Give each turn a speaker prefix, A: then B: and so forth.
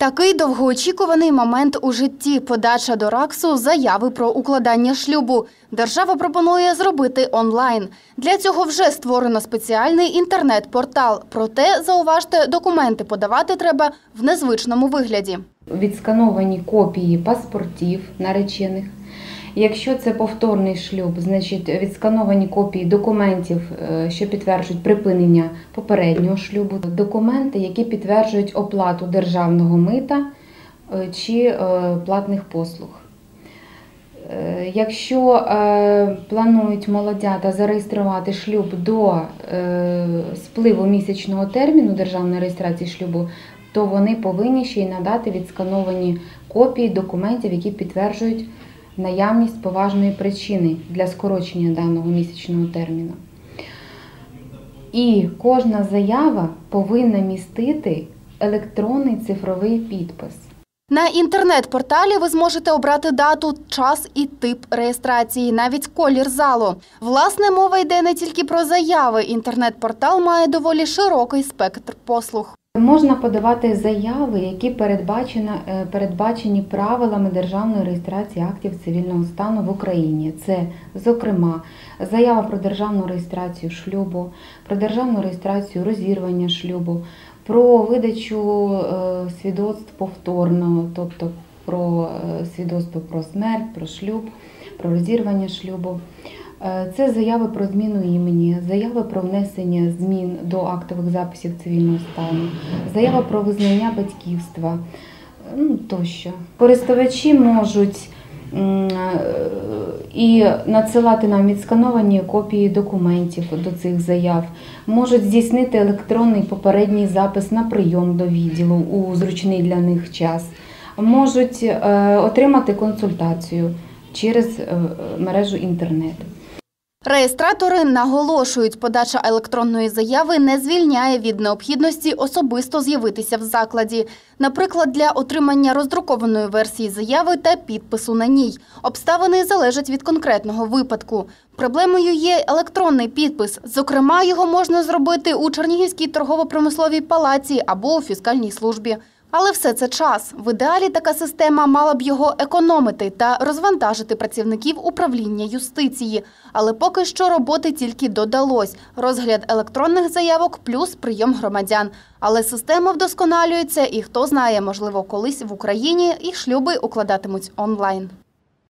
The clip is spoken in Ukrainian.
A: Такий довгоочікуваний момент у житті подача до РАКСу заяви про укладання шлюбу. Держава пропонує зробити онлайн. Для цього вже створено спеціальний інтернет-портал. Проте, зауважте, документи подавати треба в незвичному вигляді.
B: відскановані копії паспортів наречених. Якщо це повторний шлюб, значить відскановані копії документів, е, що підтверджують припинення попереднього шлюбу, документи, які підтверджують оплату державного мита е, чи е, платних послуг. Е, Якщо е, планують молодята зареєструвати шлюб до е, спливу місячного терміну державної реєстрації шлюбу, то вони повинні ще й надати відскановані копії документів, які підтверджують наявність поважної причини для скорочення даного місячного терміну. І кожна заява повинна містити електронний цифровий підпис.
A: На інтернет-порталі ви зможете обрати дату, час і тип реєстрації, навіть колір залу. Власне, мова йде не тільки про заяви. Інтернет-портал має доволі широкий спектр послуг.
B: Можна подавати заяви, які передбачено, е, передбачені правилами державної реєстрації актів цивільного стану в Україні. Це, зокрема, заява про державну реєстрацію шлюбу, про державну реєстрацію розірвання шлюбу, про видачу е, свідоцтв повторного, тобто про е, свідоцтво про смерть, про шлюб, про розірвання шлюбу. Е, Це заяви про зміну імені, заяви про внесення змін до актових записів цивільного стану, заява про визнання батьківства ну, тощо. Користувачі можуть е, і надсилати нам відскановані копії документів до цих заяв, можуть здійснити електронний попередній запис на прийом до відділу у зручний для них час, можуть е, отримати консультацію через мережу інтернет.
A: Реєстратори наголошують, подача електронної заяви не звільняє від необхідності особисто з'явитися в закладі. Наприклад, для отримання роздрукованої версії заяви та підпису на ній. Обставини залежать від конкретного випадку. Проблемою є електронний підпис. Зокрема, його можна зробити у Чернігівській торгово-промисловій палаці або у фіскальній службі. Але все це час. В ідеалі така система мала б його економити та розвантажити працівників управління юстиції. Але поки що роботи тільки додалось. Розгляд електронних заявок плюс прийом громадян. Але система вдосконалюється і хто знає, можливо, колись в Україні і шлюби укладатимуть онлайн.